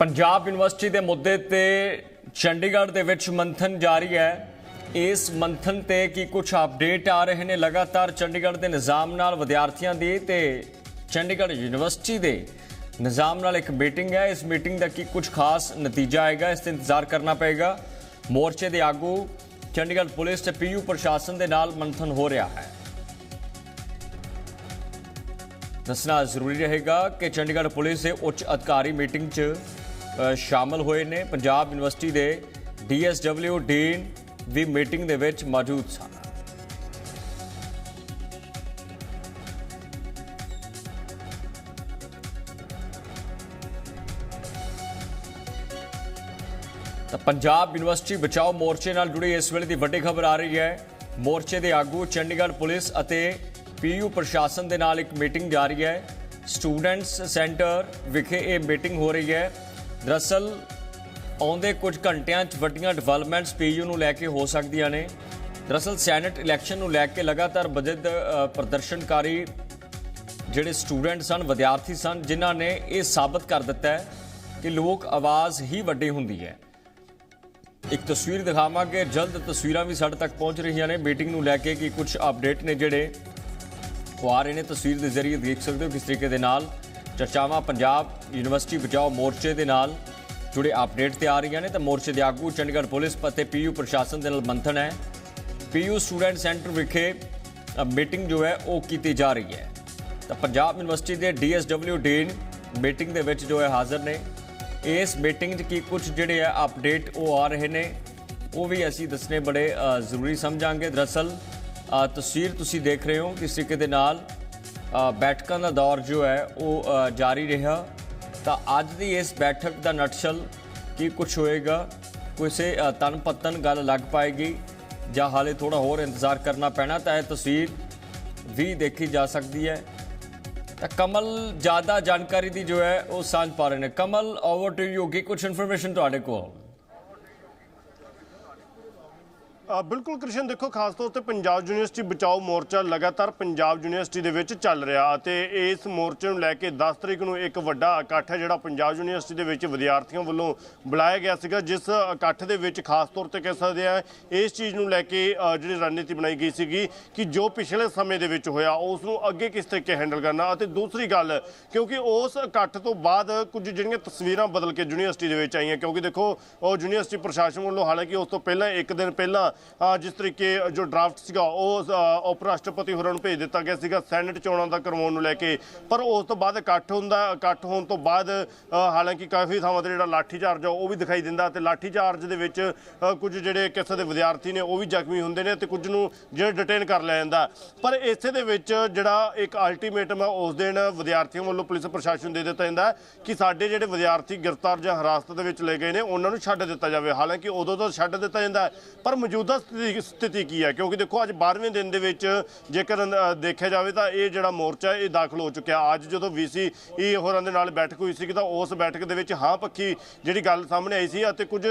Punjab university ਦੇ ਮੁੱਦੇ ਤੇ ਚੰਡੀਗੜ੍ਹ ਦੇ ਵਿੱਚ ਮੰਥਨ ਜਾਰੀ ਹੈ। ਇਸ ਮੰਥਨ ਤੇ ਕੀ ਕੁਝ ਅਪਡੇਟ ਆ ਰਹੇ ਨੇ? ਲਗਾਤਾਰ ਚੰਡੀਗੜ੍ਹ ਦੇ ਨਿਜ਼ਾਮ ਨਾਲ ਵਿਦਿਆਰਥੀਆਂ ਦੀ ਤੇ ਚੰਡੀਗੜ੍ਹ ਯੂਨੀਵਰਸਿਟੀ ਦੇ ਨਿਜ਼ਾਮ ਨਾਲ ਇੱਕ ਮੀਟਿੰਗ ਹੈ। ਇਸ ਮੀਟਿੰਗ ਦਾ ਕੀ ਕੁਝ ਖਾਸ ਨਤੀਜਾ ਆਏਗਾ, ਇਸ ਤੇ ਇੰਤਜ਼ਾਰ ਕਰਨਾ ਪਏਗਾ। ਮੋਰਚੇ ਦੇ ਆਗੂ, ਚੰਡੀਗੜ੍ਹ ਪੁਲਿਸ ਤੇ ਪੀਯੂ ਪ੍ਰਸ਼ਾਸਨ ਦੇ ਨਾਲ ਮੰਥਨ ਹੋ ਰਿਹਾ ਹੈ। ਦੱਸਣਾ ਜ਼ਰੂਰੀ ਰਹੇਗਾ ਕਿ ਚੰਡੀਗੜ੍ਹ ਪੁਲਿਸ ਦੇ ਉੱਚ ਅਧਿਕਾਰੀ ਮੀਟਿੰਗ 'ਚ ਸ਼ਾਮਲ ਹੋਏ ਨੇ। ਪੰਜਾਬ ਯੂਨੀਵਰਸਿਟੀ ਦੇ ਡੀਐਸਡਬਲਿਊ ਡੀਨ ਵੀ ਮੀਟਿੰਗ ਦੇ ਵਿੱਚ ਮੌਜੂਦ ਸਨ। ਤਾਂ ਪੰਜਾਬ ਯੂਨੀਵਰਸਿਟੀ ਬਚਾਓ ਮੋਰਚੇ ਨਾਲ ਜੁੜੀ ਇਸ ਵੇਲੇ ਦੀ ਵੱਡੀ ਖਬਰ ਆ ਰਹੀ ਹੈ। ਮੋਰਚੇ ਦੇ ਆਗੂ ਚੰਡੀਗੜ੍ਹ ਪੁਲਿਸ ਅਤੇ ਪੀਯੂ ਪ੍ਰਸ਼ਾਸਨ ਦੇ ਨਾਲ ਇੱਕ ਮੀਟਿੰਗ ਜਾਰੀ ਹੈ। ਸਟੂਡੈਂਟਸ ਸੈਂਟਰ ਵਿਖੇ ਇਹ ਮੀਟਿੰਗ ਹੋ ਰਹੀ ਹੈ। ਦਰਅਸਲ, ਆਉਂਦੇ ਕੁਝ ਘੰਟਿਆਂ 'ਚ ਵੱਡੀਆਂ ਡਿਵੈਲਪਮੈਂਟਸ ਪੀਯੂ ਨੂੰ ਲੈ ਕੇ ਹੋ ਸਕਦੀਆਂ ਨੇ। ਦਰਅਸਲ ਸੈਨੇਟ ਇਲੈਕਸ਼ਨ ਨੂੰ ਲੈ ਕੇ ਲਗਾਤਾਰ ਬਜਟ ਪ੍ਰਦਰਸ਼ਨਕਾਰੀ ਜਿਹੜੇ ਸਟੂਡੈਂਟ ਸਨ, ਵਿਦਿਆਰਥੀ ਸਨ, ਜਿਨ੍ਹਾਂ ਨੇ ਇਹ ਸਾਬਤ ਕਰ ਦਿੱਤਾ ਹੈ ਕਿ ਲੋਕ ਆਵਾਜ਼ ਹੀ ਵੱਡੀ ਹੁੰਦੀ ਹੈ। ਇੱਕ ਤਸਵੀਰ ਦਿਖਾਵਾਂਗੇ, ਜਲਦ ਤਸਵੀਰਾਂ ਵੀ ਸਾਡੇ ਤੱਕ ਪਹੁੰਚ ਰਹੀਆਂ ਨੇ। ਮੀਟਿੰਗ ਨੂੰ ਲੈ ਕੇ ਕਿ ਕੁਝ ਅਪਡੇਟ ਨੇ ਜਿਹੜੇ ਉਹ ਆ ਰਹੇ ਨੇ ਤਸਵੀਰ ਦੇ ਜ਼ਰੀਏ ਦੇਖ ਸਕਦੇ ਹੋ ਕਿਸ ਤਰੀਕੇ ਦੇ ਨਾਲ। ਚਰਚਾਵਾਂ ਪੰਜਾਬ ਯੂਨੀਵਰਸਿਟੀ ਬਚਾਓ ਮੋਰਚੇ ਦੇ ਨਾਲ ਜੁੜੇ ਅਪਡੇਟ ਤੇ ਆ ਰਹੀਆਂ ਨੇ ਤਾਂ ਮੋਰਚੇ ਦੇ ਆਗੂ ਚੰਡੀਗੜ੍ਹ ਪੁਲਿਸ ਅਤੇ ਪੀਯੂ ਪ੍ਰਸ਼ਾਸਨ ਦੇ ਨਾਲ ਮੰਥਨ ਹੈ। ਪੀਯੂ ਸਟੂਡੈਂਟ ਸੈਂਟਰ ਵਿਖੇ ਮੀਟਿੰਗ ਜੋ ਹੈ ਉਹ ਕੀਤੀ ਜਾ ਰਹੀ ਹੈ। ਤਾਂ ਪੰਜਾਬ ਯੂਨੀਵਰਸਿਟੀ ਦੇ ਡੀਐਸਡਬਲਿਊ ਡੀਨ ਮੀਟਿੰਗ ਦੇ ਵਿੱਚ ਜੋ ਹੈ ਹਾਜ਼ਰ ਨੇ। ਇਸ ਮੀਟਿੰਗ 'ਚ ਕੀ ਕੁਝ ਜਿਹੜੇ ਆ ਅਪਡੇਟ ਉਹ ਆ ਰਹੇ ਨੇ, ਉਹ ਵੀ ਅਸੀਂ ਦੱਸਣੇ ਬੜੇ ਜ਼ਰੂਰੀ ਸਮਝਾਂਗੇ। ਦਰਅਸਲ ਤਸਵੀਰ ਤੁਸੀਂ ਦੇਖ ਰਹੇ ਹੋ, ਕਿਸ ਤਰੀਕੇ ਦੇ ਨਾਲ ਬੈਠਕਾਂ ਦਾ ਦੌਰ ਜੋ ਹੈ ਉਹ ਜਾਰੀ ਰਿਹਾ। ਤਾਂ ਅੱਜ ਦੀ ਇਸ ਬੈਠਕ ਦਾ ਨਟਸ਼ਲ ਕੀ ਕੁਝ ਹੋਏਗਾ, ਕਿਸੇ ਤਨ ਪੱਤਨ ਗੱਲ ਲੱਗ ਪਾਏਗੀ ਜਾਂ ਹਾਲੇ ਥੋੜਾ ਹੋਰ ਇੰਤਜ਼ਾਰ ਕਰਨਾ ਪੈਣਾ ਤਾਂ ਇਹ ਤਸਵੀਰ ਵੀ ਦੇਖੀ ਜਾ ਸਕਦੀ ਹੈ। ਤਾਂ ਕਮਲ ਜ਼ਿਆਦਾ ਜਾਣਕਾਰੀ ਦੀ ਜੋ ਹੈ ਉਹ ਸਾਂਝ ਪਾ ਰਹੇ ਨੇ। ਕਮਲ ਓਵਰ ਟੂ ਯੂ ਕੀ ਕੁਝ ਇਨਫੋਰਮੇਸ਼ਨ ਤੁਹਾਡੇ ਕੋਲ? ਬਿਲਕੁਲ ਕ੍ਰਿਸ਼ਨ, ਦੇਖੋ, ਖਾਸ ਤੌਰ ਤੇ ਪੰਜਾਬ ਯੂਨੀਵਰਸਿਟੀ ਬਚਾਓ ਮੋਰਚਾ ਲਗਾਤਾਰ ਪੰਜਾਬ ਯੂਨੀਵਰਸਿਟੀ ਦੇ ਵਿੱਚ ਚੱਲ ਰਿਹਾ ਅਤੇ ਇਸ ਮੋਰਚੇ ਨੂੰ ਲੈ ਕੇ 10 ਤਰੀਕ ਨੂੰ ਇੱਕ ਵੱਡਾ ਇਕੱਠ ਹੈ, ਜਿਹੜਾ ਪੰਜਾਬ ਯੂਨੀਵਰਸਿਟੀ ਦੇ ਵਿੱਚ ਵਿਦਿਆਰਥੀਆਂ ਵੱਲੋਂ ਬੁਲਾਇਆ ਗਿਆ ਸੀਗਾ, ਜਿਸ ਇਕੱਠ ਦੇ ਵਿੱਚ ਖਾਸ ਤੌਰ ਤੇ ਕਹਿ ਸਕਦੇ ਆ ਇਸ ਚੀਜ਼ ਨੂੰ ਲੈ ਕੇ ਜਿਹੜੀ ਰਣਨੀਤੀ ਬਣਾਈ ਗਈ ਸੀਗੀ ਕਿ ਜੋ ਪਿਛਲੇ ਸਮੇਂ ਦੇ ਵਿੱਚ ਹੋਇਆ, ਉਸ ਨੂੰ ਅੱਗੇ ਕਿਸ ਤਰੀਕੇ ਹੈਂਡਲ ਕਰਨਾ ਅਤੇ ਦੂਸਰੀ ਗੱਲ, ਕਿਉਂਕਿ ਉਸ ਇਕੱਠ ਤੋਂ ਬਾਅਦ ਕੁਝ ਜਿਹੜੀਆਂ ਤਸਵੀਰਾਂ ਬਦਲ ਕੇ ਯੂਨੀਵਰਸਿਟੀ ਦੇ ਵਿੱਚ ਆਈਆਂ, ਕਿਉਂਕਿ ਦੇਖੋ, ਉਹ ਯੂਨੀਵਰਸਿਟੀ ਪ੍ਰਸ਼ਾਸਨ ਵੱਲੋਂ ਹਾਲਾਂਕਿ ਉਸ ਤੋਂ ਪਹਿਲਾਂ, ਇੱਕ ਦਿਨ ਪਹਿਲਾਂ ਜਿਸ ਤਰੀਕੇ ਜੋ ਡਰਾਫਟ ਸੀਗਾ, ਉਹ ਉਪ ਰਾਸ਼ਟਰਪਤੀ ਹੋਰਾਂ ਨੂੰ ਭੇਜ ਦਿੱਤਾ ਗਿਆ ਸੀਗਾ, ਸੈਨੇਟ ਚੋਣਾਂ ਦਾ ਕਰਵਾਉਣ ਨੂੰ ਲੈ ਕੇ। ਪਰ ਉਸ ਤੋਂ ਬਾਅਦ ਇਕੱਠ ਹੁੰਦਾ, ਇਕੱਠ ਹੋਣ ਤੋਂ ਬਾਅਦ ਹਾਲਾਂਕਿ ਕਾਫੀ ਥਾਵਾਂ ਤੇ ਜਿਹੜਾ ਲਾਠੀ ਚਾਰਜ ਆ, ਉਹ ਵੀ ਦਿਖਾਈ ਦਿੰਦਾ ਤੇ ਲਾਠੀ ਚਾਰਜ ਦੇ ਵਿੱਚ ਕੁਝ ਜਿਹੜੇ ਕਿਸੇ ਦੇ ਵਿਦਿਆਰਥੀ ਨੇ, ਉਹ ਵੀ ਜ਼ਖਮੀ ਹੁੰਦੇ ਨੇ ਤੇ ਕੁਝ ਨੂੰ ਜਿਹੜਾ ਡਿਟੇਨ ਕਰ ਲਿਆ ਜਾਂਦਾ। ਪਰ ਇਸੇ ਦੇ ਵਿੱਚ ਜਿਹੜਾ ਇੱਕ ਅਲਟੀਮੇਟਮ ਹੈ ਉਸ ਦਿਨ ਵਿਦਿਆਰਥੀਆਂ ਵੱਲੋਂ ਪੁਲਿਸ ਪ੍ਰਸ਼ਾਸਨ ਦੇ ਦਿੱਤਾ ਜਾਂਦਾ ਕਿ ਸਾਡੇ ਜਿਹੜੇ ਵਿਦਿਆਰਥੀ ਗ੍ਰਿਫਤਾਰ ਜਾਂ ਹਿਰਾਸਤ ਦੇ ਵਿੱਚ ਲਏ ਗਏ ਨੇ, ਉਹਨਾਂ ਨੂੰ ਛੱਡ ਦਿੱਤਾ ਜਾਵੇ। ਹਾਲਾਂਕਿ ਉਦੋਂ ਤੋਂ ਛੱਡ ਦਿੱਤਾ ਜਾਂਦਾ, ਪਰ ਮੌਜੂਦਾ ਸਥਿਤੀ ਸਥਿਤੀ ਕੀ ਹੈ? ਕਿਉਂਕਿ ਦੇਖੋ, ਅੱਜ 12ਵੇਂ ਦਿਨ ਦੇ ਵਿੱਚ ਜੇਕਰ ਦੇਖਿਆ ਜਾਵੇ ਤਾਂ ਇਹ ਜਿਹੜਾ ਮੋਰਚਾ ਇਹ ਦਾਖਲ ਹੋ ਚੁੱਕਿਆ। ਅੱਜ ਜਦੋਂ ਵੀਸੀ ਈ ਹੋਰਾਂ ਦੇ ਨਾਲ ਬੈਠਕ ਹੋਈ ਸੀ ਤਾਂ ਉਸ ਬੈਠਕ ਦੇ ਵਿੱਚ ਹਾਂ ਪੱਖੀ ਜਿਹੜੀ ਗੱਲ ਸਾਹਮਣੇ ਆਈ ਸੀ ਅਤੇ ਕੁਝ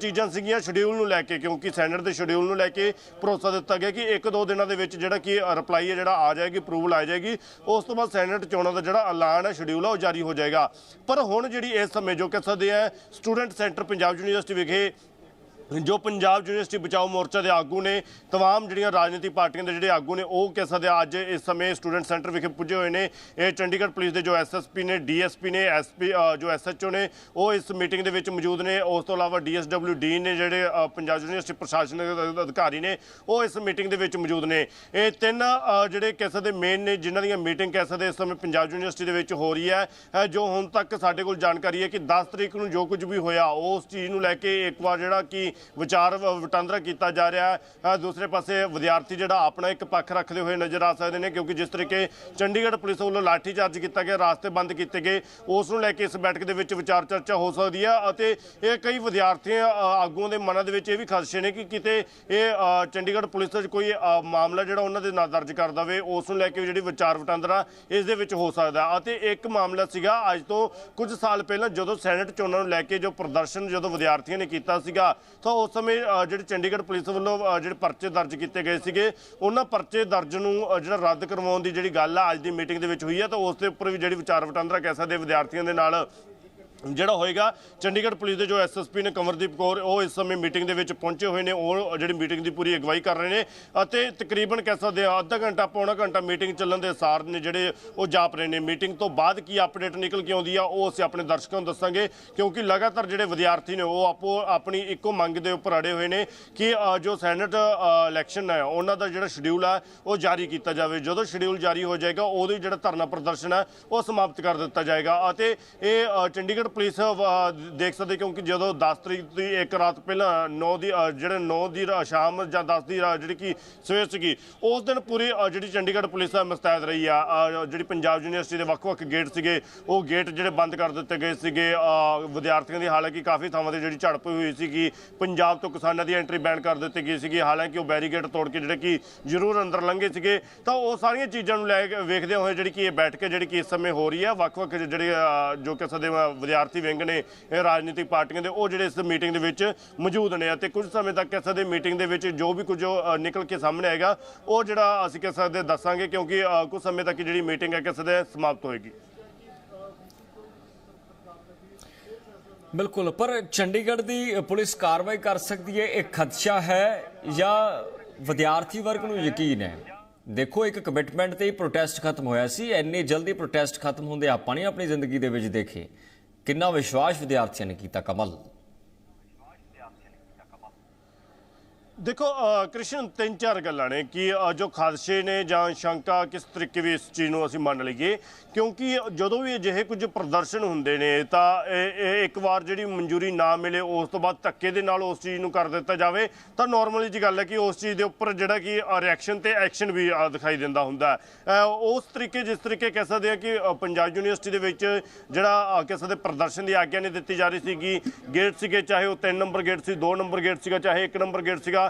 ਚੀਜ਼ਾਂ ਸੀਗੀਆਂ ਸ਼ਡਿਊਲ ਨੂੰ ਲੈ ਕੇ, ਕਿਉਂਕਿ ਸੈਨੇਟ ਦੇ ਸ਼ਡਿਊਲ ਨੂੰ ਲੈ ਕੇ ਭਰੋਸਾ ਦਿੱਤਾ ਗਿਆ ਕਿ ਇੱਕ ਦੋ ਦਿਨਾਂ ਦੇ ਵਿੱਚ ਜਿਹੜਾ ਕਿ ਰਿਪਲਾਈ ਹੈ, ਜਿਹੜਾ ਆ ਜਾਏਗੀ ਅਪਰੂਵਲ ਆ ਜਾਏਗੀ। ਉਸ ਤੋਂ ਬਾਅਦ ਸੈਨੇਟ ਚੋਣਾਂ ਦਾ ਜਿਹੜਾ ਐਲਾਨ ਹੈ ਸ਼ਡਿਊਲ ਹੈ ਉਹ ਜਾਰੀ ਹੋ ਜਾਏਗਾ। ਪਰ ਹੁਣ ਜਿਹੜੀ ਇਸ ਸਮੇਂ ਜੋ ਕਹਿ ਸਕਦੇ ਆ ਸਟੂਡੈਂਟ ਸੈਂਟਰ ਪੰਜਾਬ ਯੂਨੀਵਰਸਿਟੀ ਵਿਖੇ ਜੋ ਪੰਜਾਬ ਯੂਨੀਵਰਸਿਟੀ ਬਚਾਓ ਮੋਰਚਾ ਦੇ ਆਗੂ ਨੇ तमाम ਜਿਹੜੀਆਂ ਰਾਜਨੀਤੀ ਪਾਰਟੀਆਂ ਦੇ ਜਿਹੜੇ ਆਗੂ ਨੇ ਉਹ ਕਹਿ ਸਕਦੇ ਆ ਅੱਜ ਇਸ ਸਮੇਂ ਸਟੂਡੈਂਟ ਸੈਂਟਰ ਵਿਖੇ ਪੁੱਜੇ ਹੋਏ ਨੇ ਇਹ ਚੰਡੀਗੜ੍ਹ ਪੁਲਿਸ ਦੇ ਜੋ ਐਸਐਸਪੀ ਨੇ ਡੀਐਸਪੀ ਨੇ ਐਸਪੀ ਜੋ ਐਸਐਚਓ ਨੇ ਉਹ ਇਸ ਮੀਟਿੰਗ ਦੇ ਵਿੱਚ ਮੌਜੂਦ ਨੇ ਉਸ ਤੋਂ ਇਲਾਵਾ ਡੀਐਸਡਬਲਿਊ ਡੀ ਨੇ ਜਿਹੜੇ ਅ, ਪੰਜਾਬ ਯੂਨੀਵਰਸਿਟੀ ਪ੍ਰਸ਼ਾਸਨਿਕ ਅਧ- ਅਧਿਕਾਰੀ ਨੇ ਉਹ ਇਸ ਮੀਟਿੰਗ ਦੇ ਵਿੱਚ ਮੌਜੂਦ ਨੇ ਇਹ ਤਿੰਨ ਅ, ਜਿਹੜੇ ਕਹਿ ਸਕਦੇ ਮੇਨ ਨੇ ਜਿਨ੍ਹਾਂ ਦੀਆਂ ਮੀਟਿੰਗ ਕਹਿ ਸਕਦੇ ਇਸ ਸਮੇਂ ਪੰਜਾਬ ਯੂਨੀਵਰਸਿਟੀ ਦੇ ਵਿੱਚ ਹੋ ਰਹੀ ਹੈ ਅ, ਜੋ ਹੁਣ ਤੱਕ ਸਾਡੇ ਕੋਲ ਜਾਣਕਾਰੀ ਹੈ ਕਿ 10 ਤਰੀਕ ਨੂੰ ਜੋ ਕੁਝ ਵੀ ਹੋਇਆ ਉਸ ਚੀਜ਼ ਨੂੰ ਲੈ ਕੇ ਇੱਕ ਵਾਰ ਜਿਹੜਾ ਕਿ ਵਿਚਾਰ ਵਟਾਂਦਰਾ ਕੀਤਾ ਜਾ ਰਿਹਾ ਹੈ। ਦੂਸਰੇ ਪਾਸੇ ਵਿਦਿਆਰਥੀ ਜਿਹੜਾ ਆਪਣਾ ਇੱਕ ਪੱਖ ਰੱਖਦੇ ਹੋਏ ਨਜ਼ਰ ਆ ਸਕਦੇ ਨੇ, ਕਿਉਂਕਿ ਜਿਸ ਤਰੀਕੇ ਚੰਡੀਗੜ੍ਹ ਪੁਲਿਸ ਵੱਲੋਂ ਲਾਠੀ ਚਾਰਜ ਕੀਤਾ ਗਿਆ, ਰਾਸਤੇ ਬੰਦ ਕੀਤੇ ਗਏ, ਉਸ ਨੂੰ ਲੈ ਕੇ ਇਸ ਬੈਠਕ ਦੇ ਵਿੱਚ ਵਿਚਾਰ ਚਰਚਾ ਹੋ ਸਕਦੀ ਹੈ ਅਤੇ ਇਹ ਕਈ ਵਿਦਿਆਰਥੀਆਂ ਆਗੂਆਂ ਦੇ ਮਨਾਂ ਦੇ ਵਿੱਚ ਇਹ ਵੀ ਖਦਸ਼ੇ ਨੇ ਕਿ ਕਿਤੇ ਇਹ ਚੰਡੀਗੜ੍ਹ ਪੁਲਿਸ ਦਾ ਕੋਈ ਮਾਮਲਾ ਜਿਹੜਾ ਉਹਨਾਂ ਦੇ ਨਾਲ ਦਰਜ ਕਰ ਦਵੇ, ਉਸ ਨੂੰ ਲੈ ਕੇ ਵੀ ਜਿਹੜੀ ਵਿਚਾਰ ਵਟਾਂਦਰਾ ਇਸ ਦੇ ਵਿੱਚ ਹੋ ਸਕਦਾ ਅਤੇ ਇੱਕ ਮਾਮਲਾ ਸੀਗਾ ਅੱਜ ਤੋਂ ਕੁਝ ਸਾਲ ਪਹਿਲਾਂ, ਜਦੋਂ ਸੈਨੇਟ ਚੋਣਾਂ ਨੂੰ ਲੈ ਕੇ ਜੋ ਪ੍ਰਦਰਸ਼ਨ ਜਦੋਂ ਵਿਦਿਆਰਥੀਆਂ ਨੇ ਕੀਤਾ ਸੀਗਾ ਤਾਂ ਉਸ ਸਮੇਂ ਜਿਹੜੇ ਚੰਡੀਗੜ੍ਹ ਪੁਲਿਸ ਵੱਲੋਂ ਜਿਹੜੇ ਪਰਚੇ ਦਰਜ ਕੀਤੇ ਗਏ ਸੀਗੇ, ਉਹਨਾਂ ਪਰਚੇ ਦਰਜ ਨੂੰ ਜਿਹੜਾ ਰੱਦ ਕਰਵਾਉਣ ਦੀ ਜਿਹੜੀ ਗੱਲ ਆ, ਅੱਜ ਦੀ ਮੀਟਿੰਗ ਦੇ ਵਿੱਚ ਹੋਈ ਹੈ ਤਾਂ ਉਸ ਦੇ ਉੱਪਰ ਵੀ ਜਿਹੜੀ ਵਿਚਾਰ ਵਟਾਂਦਰਾ ਕਹਿ ਸਕਦੇ ਵਿਦਿਆਰਥੀਆਂ ਦੇ ਨਾਲ ਜਿਹੜਾ ਹੋਏਗਾ, ਚੰਡੀਗੜ੍ਹ ਪੁਲਿਸ ਦੇ ਜੋ ਐਸਐਸਪੀ ਨੇ ਕਮਰਦੀਪ ਕੌਰ, ਉਹ ਇਸ ਸਮੇਂ ਮੀਟਿੰਗ ਦੇ ਵਿੱਚ ਪਹੁੰਚੇ ਹੋਏ ਨੇ। ਉਹ ਜਿਹੜੀ ਮੀਟਿੰਗ ਦੀ ਪੂਰੀ ਅਗਵਾਈ ਕਰ ਰਹੇ ਨੇ ਅਤੇ ਤਕਰੀਬਨ ਕਹਿ ਸਕਦੇ ਆ ਅੱਧਾ ਘੰਟਾ ਪੌਣਾ ਘੰਟਾ ਮੀਟਿੰਗ ਚੱਲਣ ਦੇ ਸਾਰ ਨੇ ਜਿਹੜੇ ਉਹ ਜਾਪ ਰਹੇ ਨੇ। ਮੀਟਿੰਗ ਤੋਂ ਬਾਅਦ ਕੀ ਅਪਡੇਟ ਨਿਕਲ ਕੇ ਆਉਂਦੀ ਆ, ਉਹ ਅਸੀਂ ਆਪਣੇ ਦਰਸ਼ਕਾਂ ਨੂੰ ਦੱਸਾਂਗੇ, ਕਿਉਂਕਿ ਲਗਾਤਾਰ ਜਿਹੜੇ ਵਿਦਿਆਰਥੀ ਨੇ, ਉਹ ਆਪੋ ਆਪਣੀ ਇੱਕੋ ਮੰਗ ਦੇ ਉੱਪਰ ਅੜੇ ਹੋਏ ਨੇ ਕਿ ਜੋ ਸੈਨੇਟ ਇਲੈਕਸ਼ਨ ਹੈ, ਉਹਨਾਂ ਦਾ ਜਿਹੜਾ ਸ਼ਡਿਊਲ ਹੈ ਉਹ ਜਾਰੀ ਕੀਤਾ ਜਾਵੇ। ਜਦੋਂ ਸ਼ਡਿਊਲ ਜਾਰੀ ਹੋ ਜਾਏਗਾ, ਉਦੋਂ ਹੀ ਜਿਹੜਾ ਧਰਨਾ ਪ੍ਰਦਰਸ਼ਨ ਹੈ, ਉਹ ਸਮਾਪਤ ਕਰ ਦਿੱਤਾ ਜਾਏਗਾ ਅਤੇ ਇਹ ਚੰਡੀਗੜ੍ਹ ਪੁਲਿਸ ਦੇਖ ਸਕਦੇ ਕਿਉਂਕਿ ਜਦੋਂ 10 ਤਰੀਕ ਦੀ ਇੱਕ ਰਾਤ ਪਹਿਲਾਂ 9 ਦੀ ਜਿਹੜੇ 9 ਦੀ ਸ਼ਾਮ ਜਾਂ 10 ਦੀ ਰਾ- ਜਿਹੜੀ ਕਿ ਸਵੇਰ ਸੀਗੀ ਉਸ ਦਿਨ ਪੂਰੀ ਜਿਹੜੀ ਚੰਡੀਗੜ੍ਹ ਪੁਲਿਸ ਆ ਮੁਸਤੈਦ ਰਹੀ ਆ। ਜਿਹੜੀ ਪੰਜਾਬ ਯੂਨੀਵਰਸਿਟੀ ਦੇ ਵੱਖ-ਵੱਖ ਗੇਟ ਸੀਗੇ ਉਹ ਗੇਟ ਜਿਹੜੇ ਬੰਦ ਕਰ ਦਿੱਤੇ ਗਏ ਸੀਗੇ। ਵਿਦਿਆਰਥੀਆਂ ਦੀ ਹਾਲਾਂਕਿ ਕਾਫੀ ਥਾਵਾਂ ਤੇ ਜਿਹੜੀ ਝੜਪ ਹੋਈ ਸੀਗੀ ਪੰਜਾਬ ਤੋਂ ਕਿਸਾਨਾਂ ਦੀ ਐਂਟਰੀ ਬੈਨ ਕਰ ਦਿੱਤੀ ਗਈ ਸੀਗੀ। ਹਾਲਾਂਕਿ ਉਹ ਬੈਰੀਗੇਟ ਤੋੜ ਕੇ ਜਿਹੜੇ ਕਿ ਜ਼ਰੂਰ ਅੰਦਰ ਲੰਘੇ ਸੀਗੇ। ਤਾਂ ਉਹ ਸਾਰੀਆਂ ਚੀਜ਼ਾਂ ਨੂੰ ਲੈ ਕੇ ਵੇਖਦੇ ਹੋਏ ਜਿਹੜੀ ਕਿ ਇਹ ਬੈਠ ਕੇ ਜਿਹੜੀ ਕਿ ਇਸ ਸਮੇਂ ਹੋ ਰਹੀ ਹੈ ਵੱਖ-ਵੱਖ ਜਿਹੜੇ ਅ, ਜੋ ਕਿ ਸਦੇ ਵਿਦਿਆਰਥੀ ਵਿੰਗ ਨੇ, ਇਹ ਰਾਜਨੀਤਿਕ ਪਾਰਟੀਆਂ ਦੇ, ਉਹ ਜਿਹੜੇ ਇਸ ਮੀਟਿੰਗ ਦੇ ਵਿੱਚ ਮੌਜੂਦ ਨੇ ਅਤੇ ਕੁਝ ਸਮੇਂ ਤੱਕ ਕਹਿ ਸਕਦੇ ਮੀਟਿੰਗ ਦੇ ਵਿੱਚ ਜੋ ਵੀ ਕੁਝ ਨਿਕਲ ਕੇ ਸਾਹਮਣੇ ਆਏਗਾ, ਉਹ ਜਿਹੜਾ ਅਸੀਂ ਕਹਿ ਸਕਦੇ ਦੱਸਾਂਗੇ ਕਿਉਂਕਿ ਕੁਝ ਸਮੇਂ ਤੱਕ ਜਿਹੜੀ ਮੀਟਿੰਗ ਹੈ ਕਹਿ ਸਕਦੇ ਸਮਾਪਤ ਹੋਏਗੀ। ਬਿਲਕੁਲ, ਪਰ ਚੰਡੀਗੜ੍ਹ ਦੀ ਪੁਲਿਸ ਕਾਰਵਾਈ ਕਰ ਸਕਦੀ ਹੈ, ਇਹ ਖਦਸ਼ਾ ਹੈ ਜਾਂ ਵਿਦਿਆਰਥੀ ਵਰਗ ਨੂੰ ਯਕੀਨ ਹੈ? ਦੇਖੋ, ਇੱਕ ਕਮਿਟਮੈਂਟ ਤੇ ਹੀ ਪ੍ਰੋਟੈਸਟ ਖਤਮ ਹੋਇਆ ਸੀ, ਇੰਨੀ ਜਲਦੀ ਪ੍ਰੋਟੈਸਟ ਖਤਮ ਹੁੰਦੇ ਆਪਾਂ ਨਹੀਂ ਆਪਣੀ ਜ਼ਿੰਦਗੀ ਦੇ ਵਿੱਚ ਦੇਖੇ। ਕਿੰਨਾ ਵਿਸ਼ਵਾਸ ਵਿਦਿਆਰਥੀਆਂ ਨੇ ਕੀਤਾ ਕਮਲ? ਦੇਖੋ ਕ੍ਰਿਸ਼ਨ, ਤਿੰਨ ਚਾਰ ਗੱਲਾਂ ਨੇ ਕਿ ਜੋ ਖਾਦਸ਼ੇ ਨੇ ਜਾਂ ਸ਼ੰਕਾ, ਕਿਸ ਤਰੀਕੇ ਵੀ ਇਸ ਚੀਜ਼ ਨੂੰ ਅਸੀਂ ਮੰਨ ਲਈਏ। ਕਿਉਂਕਿ ਜਦੋਂ ਵੀ ਅਜਿਹੇ ਕੁਝ ਪ੍ਰਦਰਸ਼ਨ ਹੁੰਦੇ ਨੇ, ਤਾਂ ਇਹ ਇੱਕ ਵਾਰ ਜਿਹੜੀ ਮਨਜ਼ੂਰੀ ਨਾ ਮਿਲੇ, ਉਸ ਤੋਂ ਬਾਅਦ ਧੱਕੇ ਦੇ ਨਾਲ ਉਸ ਚੀਜ਼ ਨੂੰ ਕਰ ਦਿੱਤਾ ਜਾਵੇ, ਤਾਂ ਨਾਰਮਲੀ ਜੀ ਗੱਲ ਹੈ ਕਿ ਉਸ ਚੀਜ਼ ਦੇ ਉੱਪਰ ਜਿਹੜਾ ਕਿ ਰਿਐਕਸ਼ਨ ਤੇ ਐਕਸ਼ਨ ਵੀ ਦਿਖਾਈ ਦਿੰਦਾ ਹੁੰਦਾ ਉਸ ਤਰੀਕੇ, ਜਿਸ ਤਰੀਕੇ ਕਹਿ ਸਕਦੇ ਆ ਕਿ ਪੰਜਾਬ ਯੂਨੀਵਰਸਿਟੀ ਦੇ ਵਿੱਚ ਜਿਹੜਾ ਕਹਿ ਸਕਦੇ ਪ੍ਰਦਰਸ਼ਨ ਦੀ ਆਗਿਆ ਨਹੀਂ ਦਿੱਤੀ ਜਾ ਰਹੀ ਸੀਗੀ। ਗੇਟ ਸੀਗੇ, ਚਾਹੇ ਉਹ 3 ਨੰਬਰ ਗੇਟ ਸੀ 2 ਨੰਬਰ ਗੇਟ ਸੀਗਾ, ਚਾਹੇ 1 ਨੰਬਰ ਗੇਟ ਸੀਗਾ